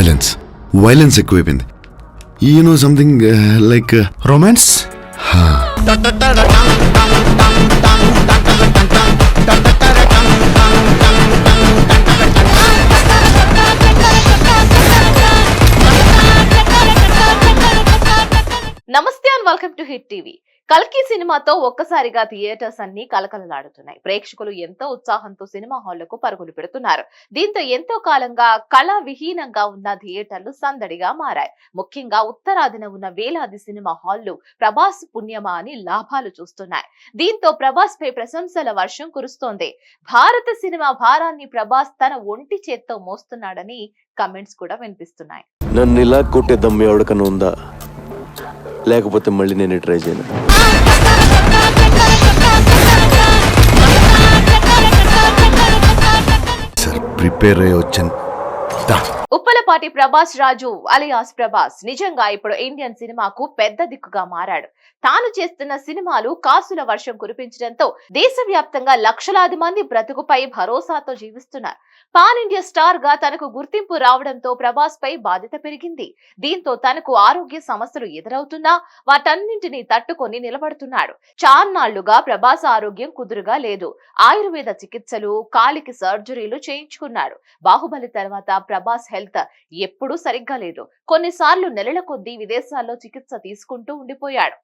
Violence violence ఎక్కువైపోయింది you know something like romance namaste and welcome to hit TV కల్కి సినిమాతో ఒక్కసారిగా theatres అన్ని కలకలలాడుతున్నాయి ప్రేక్షకులు ఎంతో ఉత్సాహంతో సినిమా హాళ్ళకు పరుగులు పెడుతున్నారు. దీంతో ఎంతో కాలంగా కళా విహీనంగా ఉన్న థియేటర్లు సందడిగా మారాయి. ముఖ్యంగా ఉత్తరాదిన ఉన్న వేలాది సినిమా హాళ్ళు ప్రభాస్ పుణ్యమా అని లాభాలు చూస్తున్నాయి. దీంతో ప్రభాస్ పై ప్రశంసల వర్షం కురుస్తోంది. భారత సినిమా భారాన్ని ప్రభాస్ తన ఒంటి చేత్తో మోస్తున్నాడని కమెంట్స్ కూడా వినిపిస్తున్నాయి. నన్ను ఇలా కొట్టే దమ్ము లేకపోతే మళ్ళీ నేను ట్రై చేయను. సార్ ప్రిపేర్ అయ్యి వచ్చాను దా. ఉప్పలపాటి ప్రభాస్ రాజు అలియాస్ ప్రభాస్ నిజంగా ఇప్పుడు ఇండియన్ సినిమాకు పెద్ద దిక్కుగా మారాడు. తాను చేస్తున్న సినిమాలు కాసుల వర్షం కురిపించడంతో దేశవ్యాప్తంగా లక్షలాది మంది బ్రతుకుపై భరోసాతో జీవిస్తున్నారు. పాన్ ఇండియా స్టార్గా తనకు గుర్తింపు రావడంతో ప్రభాస్ పై బాధ్యత పెరిగింది. దీంతో తనకు ఆరోగ్య సమస్యలు ఎదురవుతున్నా వాటన్నింటినీ తట్టుకొని నిలబడుతున్నాడు. చార్నాళ్ళుగా ప్రభాస్ ఆరోగ్యం కుదురుగా లేదు. ఆయుర్వేద చికిత్సలు కాలికి సర్జరీలు చేయించుకున్నాడు. బాహుబలి తర్వాత ప్రభాస్ హెల్త్ ఎప్పుడూ సరిగ్గా లేదు. కొన్నిసార్లు నెలల కొద్దీ విదేశాల్లో చికిత్స తీసుకుంటూ ఉండిపోయాడు.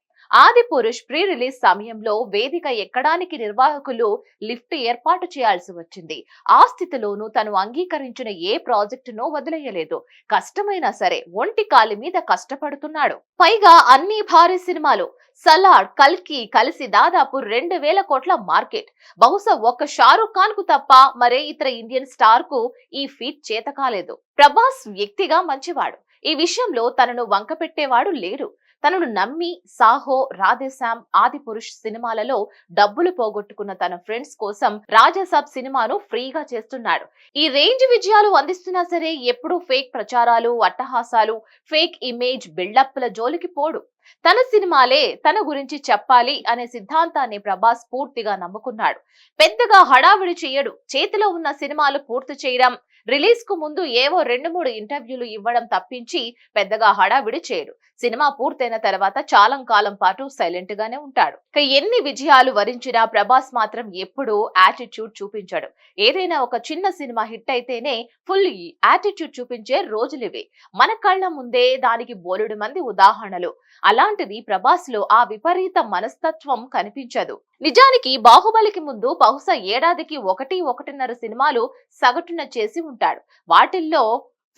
ఆది పురుష్ ప్రీ రిలీజ్ సమయంలో వేదిక ఎక్కడానికి నిర్వాహకులు లిఫ్ట్ ఏర్పాటు చేయాల్సి వచ్చింది. ఆ స్థితిలోనూ తను అంగీకరించిన ఏ ప్రాజెక్టును వదిలేయలేదు. కష్టమైనా సరే ఒంటి కాలి మీద కష్టపడుతున్నాడు. పైగా అన్ని భారీ సినిమాలు సలాడ్ కల్కి కలిసి దాదాపు రెండు వేల కోట్ల మార్కెట్. బహుశా ఒక్క షారూక్ ఖాన్కు తప్ప మరే ఇతర ఇండియన్ స్టార్కు ఈ ఫీట్ చేత కాలేదు ప్రభాస్ వ్యక్తిగా మంచివాడు. ఈ విషయంలో తనను వంకపెట్టేవాడు లేడు. తనను నమ్మి సాహో రాధేశ్యామ్ ఆది పురుష్ సినిమాలలో డబ్బులు పోగొట్టుకున్న తన ఫ్రెండ్స్ కోసం రాజాసాబ్ సినిమాను ఫ్రీగా చేస్తున్నాడు. ఈ రేంజ్ విజయాలు అందిస్తున్నా సరే ఎప్పుడూ ఫేక్ ప్రచారాలు అట్టహాసాలు ఫేక్ ఇమేజ్ బిల్డప్ల జోలికి పోడు. తన సినిమాలే తన గురించి చెప్పాలి అనే సిద్ధాంతాన్ని ప్రభాస్ పూర్తిగా నమ్ముకున్నాడు. పెద్దగా హడావిడి చేయడు. చేతిలో ఉన్న సినిమాలు పూర్తి చేయడం రిలీజ్కు ముందు ఏవో రెండు మూడు ఇంటర్వ్యూలు ఇవ్వడం తప్పించి పెద్దగా హడావిడి చేయడు. సినిమా పూర్తయిన తర్వాత చాలం కాలం పాటు సైలెంట్ గానే ఉంటాడు. ఇక ఎన్ని విజయాలు వరించినా ప్రభాస్ మాత్రం ఎప్పుడూ యాటిట్యూడ్ చూపించడు. ఏదైనా ఒక చిన్న సినిమా హిట్ అయితేనే ఫుల్ యాటిట్యూడ్ చూపించే రోజులివి. మన కళ్ళ ముందే దానికి బోలెడు మంది ఉదాహరణలు. అలాంటిది ప్రభాస్లో ఆ విపరీత మనస్తత్వం కనిపించదు. నిజానికి బాహుబలికి ముందు బహుశా ఏడాదికి ఒకటి ఒకటిన్నర సినిమాలు సగటున చేసి ఉంటాడు. వాటిల్లో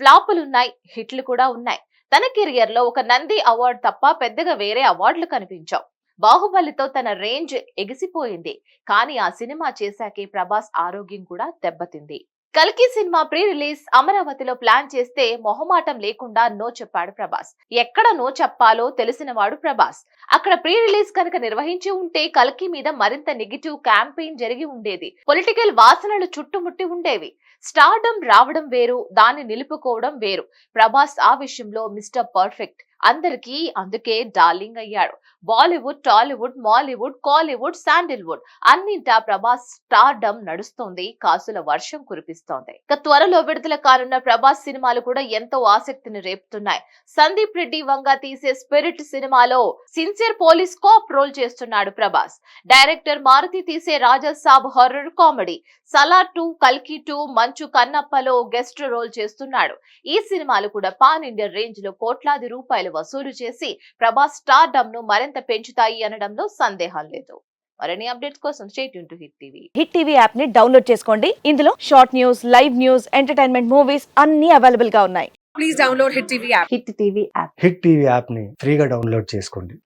ఫ్లాపులున్నాయి హిట్లు కూడా ఉన్నాయి. తన కెరియర్లో ఒక నంది అవార్డు తప్ప పెద్దగా వేరే అవార్డులు కనిపించావు. బాహుబలితో తన రేంజ్ ఎగిసిపోయింది. కానీ ఆ సినిమా చేశాకే ప్రభాస్ ఆరోగ్యం కూడా దెబ్బతింది. కల్కి సినిమా ప్రీ రిలీజ్ అమరావతిలో ప్లాన్ చేస్తే మొహమాటం లేకుండా నో చెప్పాడు ప్రభాస్. ఎక్కడ నో చెప్పాలో తెలిసినవాడు ప్రభాస్. అక్కడ ప్రీ రిలీజ్ కనుక నిర్వహించి ఉంటే కల్కి మీద మరింత నెగిటివ్ క్యాంపెయిన్ జరిగి ఉండేది. పొలిటికల్ వాసనలు చుట్టుముట్టి ఉండేవి. స్టార్డమ్ రావడం వేరు దాన్ని నిలుపుకోవడం వేరు. ప్రభాస్ ఆ విషయంలో మిస్టర్ పర్ఫెక్ట్. అందరికీ అందుకే డార్లింగ్ అయ్యాడు. Bollywood Tollywood Mollywood Kollywood Sandalwood అన్నింటా ప్రభాస్ స్టార్డమ్ నడుస్తోంది. కాసుల వర్షం కురిపిస్తోంది. ఇక త్వరలో విడుదల కానున్న ప్రభాస్ సినిమాలు కూడా ఎంతో ఆసక్తిని రేపుతున్నాయి. సందీప్ రెడ్డి వంగ తీసే స్పిరిట్ సినిమాలో సిన్సియర్ పోలీస్ కాప్ రోల్ చేస్తున్నాడు ప్రభాస్. డైరెక్టర్ మారుతి తీసే Raja Saab horror comedy. Salaar two కల్కి టూ మంచు కన్నప్పలో గెస్ట్ రోల్ చేస్తున్నాడు. ఈ సినిమాలు కూడా పాన్ ఇండియా రేంజ్లో కోట్లాది రూపాయలు వసూలు చేసి ప్రభాస్ స్టార్ డమ్ను మరింత పెంచుతాయి అనడంలో సందేహం లేదు. మరిన్ని అప్డేట్స్ కోసం state to hit TV hit TV యాప్ని డౌన్లోడ్ చేసుకోండి. ఇందులో short news live news entertainment movies అన్ని అవైలబుల్గా ఉన్నాయి. Please download Hit TV app. Hit TV app hit TV యాప్ని ఫ్రీగా డౌన్లోడ్ చేసుకోండి.